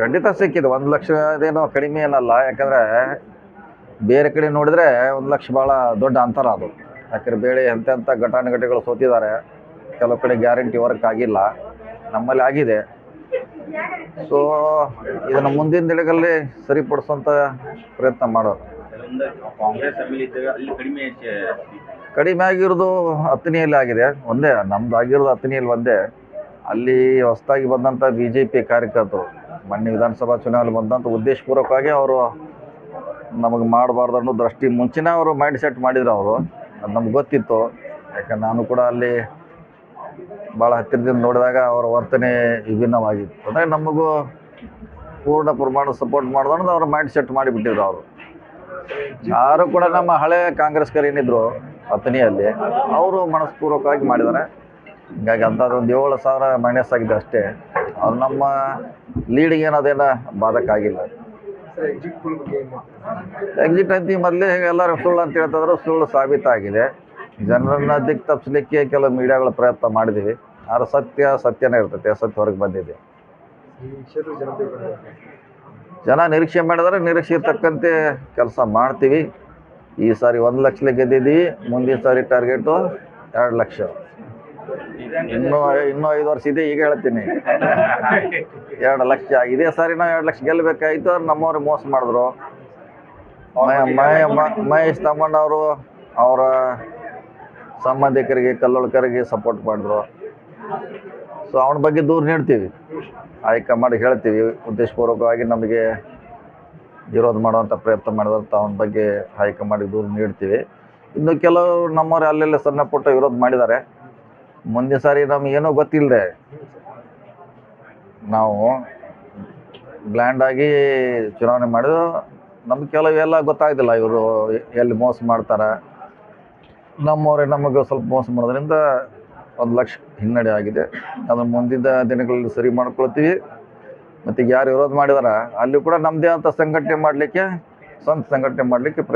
ಖಂಡಿತ ಸಿಕ್ಕಿದೆ. ಒಂದು ಲಕ್ಷ ಅದೇನೋ ಕಡಿಮೆ ಏನಲ್ಲ. ಯಾಕಂದರೆ ಬೇರೆ ಕಡೆ ನೋಡಿದರೆ ಒಂದು ಲಕ್ಷ ಭಾಳ ದೊಡ್ಡ ಅಂತರ ಅದು. ಯಾಕಂದ್ರೆ ಬೇಳೆ ಎಂತೆಂಥ ಘಟಾನುಘಟಿಗಳು ಸೋತಿದ್ದಾರೆ. ಕೆಲವು ಕಡೆ ಗ್ಯಾರಂಟಿ ವರ್ಕ್ ಆಗಿಲ್ಲ. ನಮ್ಮಲ್ಲಿ ಆಗಿದೆ. ಸೊ ಇದನ್ನು ಮುಂದಿನ ದಿನಗಳಲ್ಲಿ ಸರಿಪಡಿಸುವಂಥ ಪ್ರಯತ್ನ ಮಾಡೋರು ಕಡಿಮೆ ಆಗಿರೋದು ಹತ್ತನಿಯಲ್ಲಿ ಆಗಿದೆ. ಒಂದೇ, ನಮ್ದು ಆಗಿರೋದು ಹತ್ತನಿಯಲ್ಲಿ ಒಂದೇ. ಅಲ್ಲಿ ಹೊಸದಾಗಿ ಬಂದಂಥ ಬಿ ಜೆ ಪಿ ಕಾರ್ಯಕರ್ತರು. ಮೊನ್ನೆ ವಿಧಾನಸಭಾ ಚುನಾವಣೆ ಬಂದಂಥ ಉದ್ದೇಶಪೂರ್ವಕವಾಗಿ ಅವರು ನಮಗೆ ಮಾಡಬಾರ್ದು ಅನ್ನೋ ದೃಷ್ಟಿ ಮುಂಚೆನೇ ಅವರು ಮೈಂಡ್ ಸೆಟ್ ಮಾಡಿದ್ರು ಅವರು. ಅದು ನಮ್ಗೆ ಗೊತ್ತಿತ್ತು. ಯಾಕಂದ್ರೆ ನಾನು ಕೂಡ ಅಲ್ಲಿ ಭಾಳ ಹತ್ತಿರದಿಂದ ನೋಡಿದಾಗ ಅವರ ವರ್ತನೆ ವಿಭಿನ್ನವಾಗಿತ್ತು. ಅಂದರೆ ನಮಗೂ ಪೂರ್ಣ ಪ್ರಮಾಣ ಸಪೋರ್ಟ್ ಮಾಡೋದು ಅನ್ನೋದು ಅವ್ರ ಮೈಂಡ್ ಸೆಟ್ ಮಾಡಿಬಿಟ್ಟಿದ್ರು ಅವರು. ಯಾರು ಕೂಡ ನಮ್ಮ ಹಳೆ ಕಾಂಗ್ರೆಸ್ಕರು ಏನಿದ್ರು ಅತನಿಯಲ್ಲಿ ಅವರು ಮನಸ್ಪೂರ್ವಕವಾಗಿ ಮಾಡಿದ್ದಾರೆ. ಹೀಗಾಗಿ ಅಂಥದ್ದೊಂದು ಏಳು ಸಾವಿರ ಮೈನಸ್ ಆಗಿದೆ ಅಷ್ಟೇ. ನಮ್ಮ ಲೀಡಿಗೆ ಏನದೇನ ಆಗಿಲ್ಲ ಎಕ್ಸಿಟ್ ಅಂತ ಮೊದಲೇ ಎಲ್ಲರೂ ಸುಳ್ಳು ಅಂತ ಹೇಳ್ತಿದ್ರು ಸುಳ್ಳು ಸಾಬೀತಾಗಿದೆ. ಜನರನ್ನ ದಿಕ್ಕು ತಪ್ಪಿಸ್ಲಿಕ್ಕೆ ಕೆಲವು ಮೀಡಿಯಾಗಳ ಪ್ರಯತ್ನ ಮಾಡಿದ್ದೀವಿ ಆದ್ರೆ ಸತ್ಯ ಸತ್ಯನೇ ಇರ್ತೈತೆ ಸತ್ಯ ಹೊರಗೆ ಬಂದಿದೆ. ಜನ ನಿರೀಕ್ಷೆ ಮಾಡಿದ್ರೆ ನಿರೀಕ್ಷೆ ತಕ್ಕಂತೆ ಕೆಲಸ ಮಾಡ್ತೀವಿ. ಈ ಸಾರಿ ಒಂದು ಲಕ್ಷ ಗೆದ್ದಿದ್ದೀವಿ ಮುಂದಿನ ಸಾರಿ ಟಾರ್ಗೆಟು ಎರಡು ಲಕ್ಷ. ಇನ್ನೂ ಇನ್ನೂ ಐದು ವರ್ಷ ಇದೆ ಈಗ ಹೇಳ್ತೀನಿ. ಎರಡು ಲಕ್ಷ. ಇದೇ ಸಾರಿ ನಾವು ಎರಡು ಲಕ್ಷ ಗೆಲ್ಲಬೇಕಾಯ್ತು ಅವ್ರು ನಮ್ಮವ್ರಿಗೆ ಮೋಸ ಮಾಡಿದ್ರು. ಮಹೇಶ್ ತಮ್ಮಣ್ಣವರು ಅವರ ಸಂಬಂಧಿಕರಿಗೆ ಕಲ್ಲೊಳಕರಿಗೆ ಸಪೋರ್ಟ್ ಮಾಡಿದ್ರು. ಸೊ ಅವನ ಬಗ್ಗೆ ದೂರ ನೀಡ್ತೀವಿ. ಹೈಕಮಾಂಡ್ ಹೇಳ್ತೀವಿ ಉದ್ದೇಶಪೂರ್ವಕವಾಗಿ ನಮಗೆ ವಿರೋಧ ಮಾಡುವಂಥ ಪ್ರಯತ್ನ ಮಾಡಿದಂಥ ಅವನ ಬಗ್ಗೆ ಹೈಕಮಾಂಡಿಗೆ ದೂರು ನೀಡ್ತೀವಿ. ಇನ್ನು ಕೆಲವರು ನಮ್ಮವ್ರು ಅಲ್ಲೆಲ್ಲ ಸಣ್ಣ ಪುಟ್ಟ ವಿರೋಧ ಮಾಡಿದ್ದಾರೆ. ಮುಂದಿನ ಸಾರಿ ನಮಗೇನೋ ಗೊತ್ತಿಲ್ಲದೆ ನಾವು ಬ್ಲ್ಯಾಂಡ್ ಆಗಿ ಚುನಾವಣೆ ಮಾಡಿದ್ರು. ನಮ್ಗೆ ಕೆಲವೆಲ್ಲ ಗೊತ್ತಾಗ್ತಿಲ್ಲ ಇವರು ಎಲ್ಲಿ ಮೋಸ ಮಾಡ್ತಾರೆ. ನಮ್ಮವ್ರೆ ನಮಗೆ ಸ್ವಲ್ಪ ಮೋಸ ಮಾಡೋದ್ರಿಂದ ಒಂದು ಲಕ್ಷ ಹಿನ್ನಡೆ ಆಗಿದೆ. ಅದನ್ನು ಮುಂದಿನ ದಿನಗಳಲ್ಲಿ ಸರಿ ಮಾಡ್ಕೊಳ್ತೀವಿ. ಮತ್ತು ಯಾರು ವಿರೋಧ ಮಾಡಿದಾರ, ಅಲ್ಲಿ ಕೂಡ ನಮ್ಮದೇ ಅಂತ ಸಂಘಟನೆ ಮಾಡಲಿಕ್ಕೆ, ಸ್ವಂತ ಸಂಘಟನೆ ಮಾಡಲಿಕ್ಕೆ